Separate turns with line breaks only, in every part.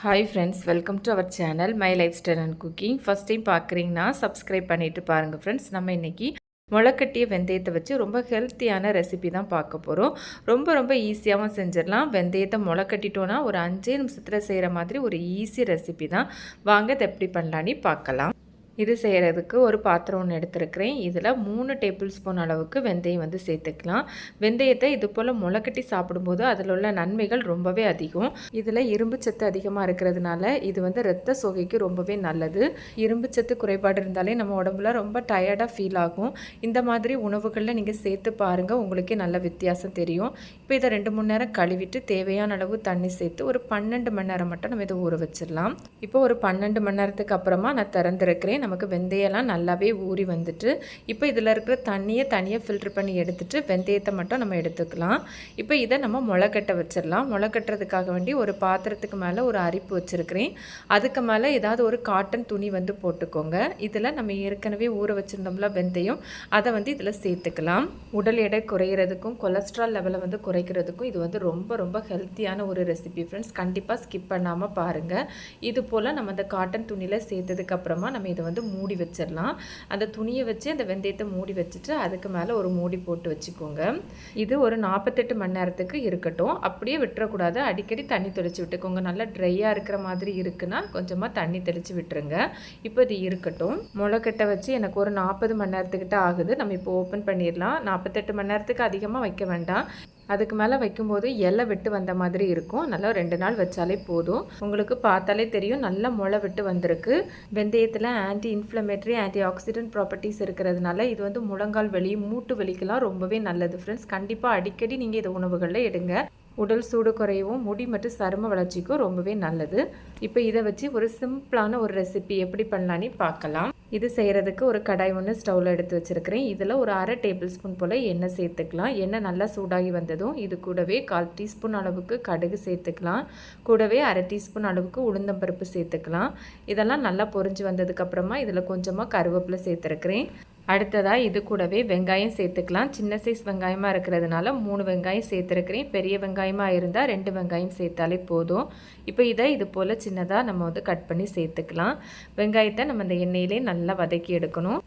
Hi friends welcome to our channel my lifestyle and cooking first time பார்க்குறீங்கன்னா subscribe பண்ணிவிட்டு பாருங்கள் friends நம்ம இன்றைக்கி முளைக்கட்டிய வெந்தயத்தை வச்சு ரொம்ப ஹெல்த்தியான ரெசிபி தான் பார்க்க போகிறோம் ரொம்ப ரொம்ப ஈஸியாகவும் செஞ்சிடலாம். வெந்தயத்தை முளைக்கட்டிட்டோன்னா ஒரு அஞ்சே நிமிஷத்தில் செய்கிற மாதிரி ஒரு ஈஸி ரெசிபி தான். வாங்க அதை எப்படி பண்ணலான்னு பார்க்கலாம். இது செய்கிறதுக்கு ஒரு பாத்திரம் ஒன்று எடுத்துருக்கிறேன். இதில் மூணு டேபிள் ஸ்பூன் அளவுக்கு வெந்தயம் வந்து சேர்த்துக்கலாம். வெந்தயத்தை இது போல் முளைக்கட்டி சாப்பிடும்போது அதில் உள்ள நன்மைகள் ரொம்பவே அதிகம். இதில் இரும்பு சத்து அதிகமாக இருக்கிறதுனால இது வந்து ரத்த சோகைக்கு ரொம்பவே நல்லது. இரும்பு சத்து குறைபாடு இருந்தாலே நம்ம உடம்புல ரொம்ப டயர்டாக ஃபீல் ஆகும். இந்த மாதிரி உணவுகளில் நீங்கள் சேர்த்து பாருங்கள் உங்களுக்கே நல்ல வித்தியாசம் தெரியும். இப்போ இதை ரெண்டு மணி நேரம் கழுவிட்டு தேவையான அளவு தண்ணி சேர்த்து ஒரு பன்னெண்டு மணி நேரம் மட்டும் நம்ம இதை ஊற வச்சிடலாம். இப்போ ஒரு பன்னெண்டு மணி நேரத்துக்கு அப்புறமா நான் திறந்துருக்கிறேன். நமக்கு வெந்தயம்லாம் நல்லாவே ஊறி வந்துட்டு இப்போ இதில் இருக்கிற தண்ணியை தனியாக ஃபில்ட்ரு பண்ணி எடுத்துட்டு வெந்தயத்தை மட்டும் நம்ம எடுத்துக்கலாம். இப்போ இதை நம்ம முளைக்கட்ட வச்சிடலாம். முளைக்கட்டுறதுக்காக வேண்டி ஒரு பாத்திரத்துக்கு மேலே ஒரு அரிப்பு வச்சுருக்கிறேன். அதுக்கு மேலே ஏதாவது ஒரு காட்டன் துணி வந்து போட்டுக்கோங்க. இதில் நம்ம ஏற்கனவே ஊற வச்சுருந்தோம்ல வெந்தயம் அதை வந்து இதில் சேர்த்துக்கலாம். உடல் எடை குறையிறதுக்கும் கொலஸ்ட்ரால் லெவலை வந்து குறைக்கிறதுக்கும் இது வந்து ரொம்ப ரொம்ப ஹெல்த்தியான ஒரு ரெசிபி ஃப்ரெண்ட்ஸ் கண்டிப்பாக ஸ்கிப் பண்ணாமல் பாருங்கள் இது போல் நம்ம அந்த காட்டன் துணியில் சேர்த்ததுக்கப்புறமா நம்ம இதை வந்து மூடி வச்சிடலாம். அந்த துணியை வச்சு அந்த வெந்தயத்தை மூடி வச்சுட்டு அதுக்கு மேலே ஒரு மூடி போட்டு வச்சுக்கோங்க. இது ஒரு நாற்பத்தெட்டு மணி நேரத்துக்கு இருக்கட்டும். அப்படியே விட்டுறக்கூடாது. அடிக்கடி தண்ணி தெளித்து விட்டுக்கோங்க. நல்லா ட்ரையாக இருக்கிற மாதிரி இருக்குன்னா கொஞ்சமாக தண்ணி தெளித்து விட்டுருங்க. இப்போ இது இருக்கட்டும். முளைக்கட்டை வச்சு எனக்கு ஒரு நாற்பது மணி நேரத்துக்கிட்ட ஆகுது. நம்ம இப்போ ஓப்பன் பண்ணிடலாம். நாற்பத்தெட்டு மணி நேரத்துக்கு அதிகமாக வைக்க வேண்டாம். அதுக்கு மேலே வைக்கும்போது இலை விட்டு வந்த மாதிரி இருக்கும். நல்லா ரெண்டு நாள் வச்சாலே போதும். உங்களுக்கு பார்த்தாலே தெரியும். நல்லா முளை விட்டு வந்திருக்கு. வெந்தயத்தில் anti inflammatory anti oxidant properties இருக்கிறதுனால இது வந்து முழங்கால் வலி மூட்டு வலிக்கெல்லாம் ரொம்பவே நல்லது ஃப்ரெண்ட்ஸ் கண்டிப்பாக அடிக்கடி நீங்கள் இதை உணவுகளில் எடுங்க. உடல் சூடு குறையவும் முடி மற்றும் சரும வளர்ச்சிக்கும் ரொம்பவே நல்லது. இப்போ இதை வச்சு ஒரு சிம்பிளான ஒரு ரெசிபி எப்படி பண்ணலான்னு பார்க்கலாம். இது செய்கிறதுக்கு ஒரு கடாய் ஒன்று ஸ்டவ்வில் எடுத்து வச்சுருக்கிறேன். இதில் ஒரு அரை டேபிள் ஸ்பூன் போல் எண்ணெய் சேர்த்துக்கலாம். எண்ணெய் நல்லா சூடாகி வந்ததும் இது கூடவே கால் டீஸ்பூன் அளவுக்கு கடுகு சேர்த்துக்கலாம். கூடவே அரை டீஸ்பூன் அளவுக்கு உளுந்தம்பருப்பு சேர்த்துக்கலாம். இதெல்லாம் நல்லா பொரிஞ்சு வந்ததுக்கப்புறமா இதில் கொஞ்சமாக கருவேப்பிலை சேர்த்துருக்கிறேன். அடுத்ததாக இது கூடவே வெங்காயம் சேர்த்துக்கலாம். சின்ன சைஸ் வெங்காயமாக இருக்கிறதுனால மூணு வெங்காயம் சேர்த்துருக்கிறேன். பெரிய வெங்காயமாக இருந்தால் ரெண்டு வெங்காயம் சேர்த்தாலே போதும். இப்போ இதை இது போல் சின்னதாக நம்ம வந்து கட் பண்ணி சேர்த்துக்கலாம். வெங்காயத்தை நம்ம இந்த எண்ணெயிலே நல்லா நல்லா வதக்கி எடுக்கணும்.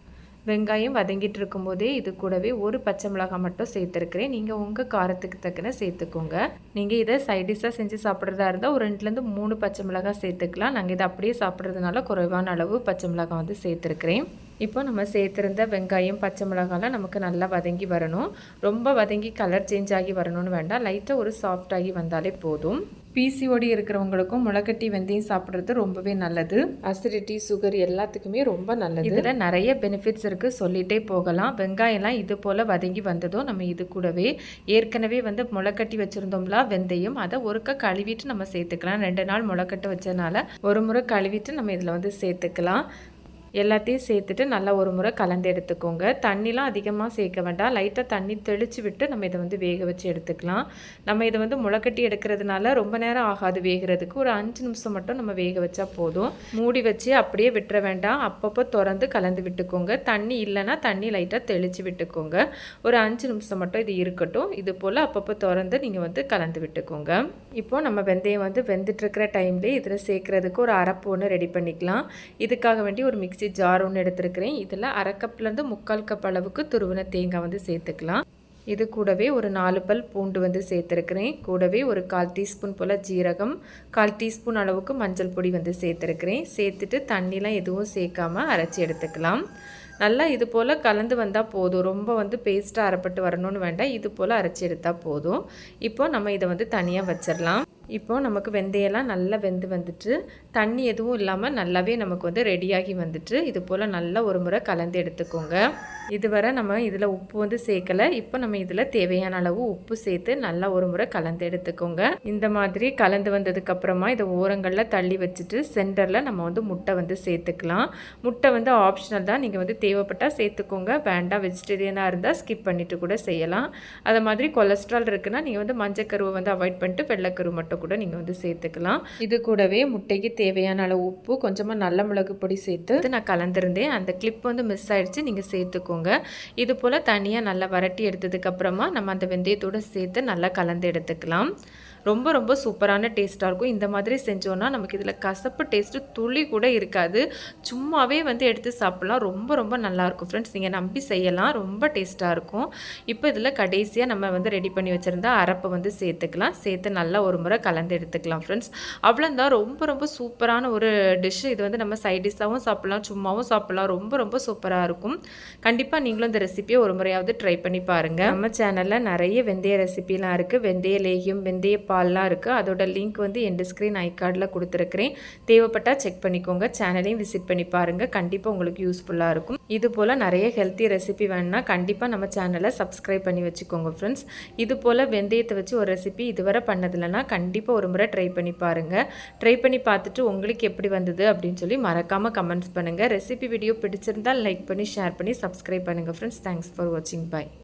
வெங்காயம் வதங்கிட்டு இருக்கும்போதே இது கூடவே ஒரு பச்சை மிளகாய் மட்டும் சேர்த்துருக்கிறேன். நீங்கள் உங்கள் காரத்துக்கு தக்கன சேர்த்துக்கோங்க. நீங்கள் இதை சைடிஷாக செஞ்சு சாப்பிட்றதா இருந்தால் ஒரு ரெண்டுலேருந்து மூணு பச்சை மிளகாய் சேர்த்துக்கலாம். நாங்கள் இதை அப்படியே சாப்பிட்றதுனால குறைவான அளவு பச்சை மிளகாய் வந்து சேர்த்துருக்கிறேன். இப்போ நம்ம சேர்த்துருந்த வெங்காயம் பச்சை மிளகாலாம் நமக்கு நல்லா வதங்கி வரணும். ரொம்ப வதங்கி கலர் சேஞ்ச் ஆகி வரணும்னு வேண்டாம். லைட்டாக ஒரு சாஃப்ட் ஆகி வந்தாலே போதும். பிசிஓடி இருக்கிறவங்களுக்கும் முளைக்கட்டி வெந்தயம் சாப்பிட்றது ரொம்பவே நல்லது. அசிடிட்டி சுகர் எல்லாத்துக்குமே ரொம்ப நல்லது. இதில் நிறைய பெனிஃபிட்ஸ் இருக்குது சொல்லிகிட்டே போகலாம். வெங்காயம்லாம் இது போல் வதங்கி வந்ததும் நம்ம இது கூடவே ஏற்கனவே வந்து முளைக்கட்டி வச்சுருந்தோம்ல வெந்தயம் அதை ஒருக்க கழுவிட்டு நம்ம சேர்த்துக்கலாம். ரெண்டு நாள் முளைக்கட்டு வச்சனால ஒரு முறை கழுவிட்டு நம்ம இதில் வந்து சேர்த்துக்கலாம். எல்லாத்தையும் சேர்த்துட்டு நல்லா ஒரு முறை கலந்து எடுத்துக்கோங்க. தண்ணிலாம் அதிகமாக சேர்க்க வேண்டாம். லைட்டாக தண்ணி தெளித்து விட்டு நம்ம இதை வந்து வேக வச்சு எடுத்துக்கலாம். நம்ம இதை வந்து முளைக்கட்டி எடுக்கிறதுனால ரொம்ப நேரம் ஆகாது வேகிறதுக்கு. ஒரு அஞ்சு நிமிஷம் மட்டும் நம்ம வேக வச்சா போதும். மூடி வச்சு அப்படியே விட்டுற வேண்டாம். அப்பப்போ திறந்து கலந்து விட்டுக்கோங்க. தண்ணி இல்லைன்னா தண்ணி லைட்டாக தெளித்து விட்டுக்கோங்க. ஒரு அஞ்சு நிமிஷம் மட்டும் இது இருக்கட்டும். இது போல் அப்பப்போ திறந்து நீங்கள் வந்து கலந்து விட்டுக்கோங்க. இப்போது நம்ம வெந்தயம் வந்து வெந்துட்டுருக்கிற டைம்லேயே இதில் சேர்க்குறதுக்கு ஒரு அரப்பு ஒன்று ரெடி பண்ணிக்கலாம். இதுக்காக வேண்டி ஒரு மிக்சி மிக்சி ஜார் ஒன்று எடுத்துருக்கிறேன். இதில் அரை கப்லேருந்து முக்கால் கப் அளவுக்கு துருவின தேங்காய் வந்து சேர்த்துக்கலாம். இது கூடவே ஒரு நாலு பல் பூண்டு வந்து சேர்த்துருக்கிறேன். கூடவே ஒரு கால் டீஸ்பூன் போல் ஜீரகம் கால் டீஸ்பூன் அளவுக்கு மஞ்சள் பொடி வந்து சேர்த்துருக்கிறேன். சேர்த்துட்டு தண்ணிலாம் எதுவும் சேர்க்காம அரைச்சி எடுத்துக்கலாம். நல்லா இது போல் கலந்து வந்தால் போதும். ரொம்ப வந்து பேஸ்ட்டாக அரைப்பட்டு வரணும்னு வேண்டாம். இது போல் அரைச்சி எடுத்தால் போதும். இப்போ நம்ம இதை வந்து தனியாக வச்சிடலாம். இப்போது நமக்கு வெந்தயம்லாம் நல்லா வெந்து வந்துட்டு தண்ணி எதுவும் இல்லாமல் நல்லாவே நமக்கு வந்து ரெடியாகி வந்துட்டு இது போல் நல்லா ஒரு முறை கலந்து எடுத்துக்கோங்க. இதுவரை நம்ம இதில் உப்பு வந்து சேர்க்கலை. இப்போ நம்ம இதில் தேவையான அளவு உப்பு சேர்த்து நல்லா ஒரு முறை கலந்து எடுத்துக்கோங்க. இந்த மாதிரி கலந்து வந்ததுக்கப்புறமா இதை ஓரங்களில் தள்ளி வச்சுட்டு சென்டரில் நம்ம வந்து முட்டை வந்து சேர்த்துக்கலாம். முட்டை வந்து ஆப்ஷனல் தான். நீங்கள் வந்து தேவைப்பட்டால் சேர்த்துக்கோங்க. வேண்டாம் வெஜிடேரியனாக இருந்தால் ஸ்கிப் பண்ணிவிட்டு கூட செய்யலாம். அதை மாதிரி கொலஸ்ட்ரால் இருக்குன்னா நீங்கள் வந்து மஞ்சக்கருவை வந்து அவாய்ட் பண்ணிட்டு வெள்ளைக்கருவு மட்டும் கூட நீங்கள் வந்து சேர்த்துக்கலாம். இது கூடவே முட்டைக்கு தேவையான அளவு உப்பு கொஞ்சமாக நல்ல மிளகு பொடி சேர்த்து நான் கலந்துருந்தேன். அந்த கிளிப் வந்து மிஸ் ஆகிடுச்சு நீங்கள் சேர்த்துக்கோங்க. இது போல் தனியாக நல்லா வரட்டி எடுத்ததுக்கப்புறமா நம்ம அந்த வெந்தயத்தோடு சேர்த்து நல்லா கலந்து எடுத்துக்கலாம். ரொம்ப ரொம்ப சூப்பரான டேஸ்ட்டாக இருக்கும். இந்த மாதிரி செஞ்சோன்னா நமக்கு இதில் கசப்பு டேஸ்ட்டு துளி கூட இருக்காது. சும்மாவே வந்து எடுத்து சாப்பிட்லாம். ரொம்ப ரொம்ப நல்லாயிருக்கும் ஃப்ரெண்ட்ஸ் நீங்கள் நம்பி செய்யலாம். ரொம்ப டேஸ்ட்டாக இருக்கும். இப்போ இதில் கடைசியாக நம்ம வந்து ரெடி பண்ணி வச்சுருந்தா அரப்பை வந்து சேர்த்துக்கலாம். சேர்த்து நல்லா ஒரு முறை கலந்து எடுத்துக்கலாம் ஃப்ரெண்ட்ஸ் அவ்வளோந்தான் ரொம்ப ரொம்ப சூப்பரான ஒரு டிஷ்ஷு இது வந்து நம்ம சைட் டிஷ்ஷாகவும் சாப்பிட்லாம். சும்மாவும் சாப்பிட்லாம். ரொம்ப ரொம்ப சூப்பராக இருக்கும். கண்டிப்பாக நீங்களும் இந்த ரெசிபியை ஒரு முறையாவது ட்ரை பண்ணி பாருங்கள் நம்ம சேனலில் நிறைய வெந்தய ரெசிபிலாம் இருக்குது வெந்தய லேகியம் வெந்தய பால்லாம் இருக்குது அதோட லிங்க் வந்து என் ஸ்க்ரீன் ஐ கார்டில் கொடுத்துருக்குறேன். தேவைப்பட்டால் செக் பண்ணிக்கோங்க. சேனலையும் விசிட் பண்ணி பாருங்கள் கண்டிப்பாக உங்களுக்கு யூஸ்ஃபுல்லாக இருக்கும். இது போல் நிறைய ஹெல்த்தி ரெசிபி வேணுன்னா கண்டிப்பாக நம்ம சேனலை சப்ஸ்கிரைப் பண்ணி வச்சுக்கோங்க ஃப்ரெண்ட்ஸ் இது போல் வெந்தயத்தை வச்சு ஒரு ரெசிபி இதுவரை பண்ணதில்லைன்னா கண்டிப்பாக ஒரு முறை ட்ரை பண்ணி பாருங்கள் ட்ரை பண்ணி பார்த்துட்டு உங்களுக்கு எப்படி வந்தது அப்படின்னு சொல்லி மறக்காமல் கமெண்ட்ஸ் பண்ணுங்கள் ரெசிபி வீடியோ பிடிச்சிருந்தால் லைக் பண்ணி ஷேர் பண்ணி சப்ஸ்கிரைப் பண்ணுங்கள் ஃப்ரெண்ட்ஸ் தேங்க்ஸ் ஃபார் வாட்சிங் பை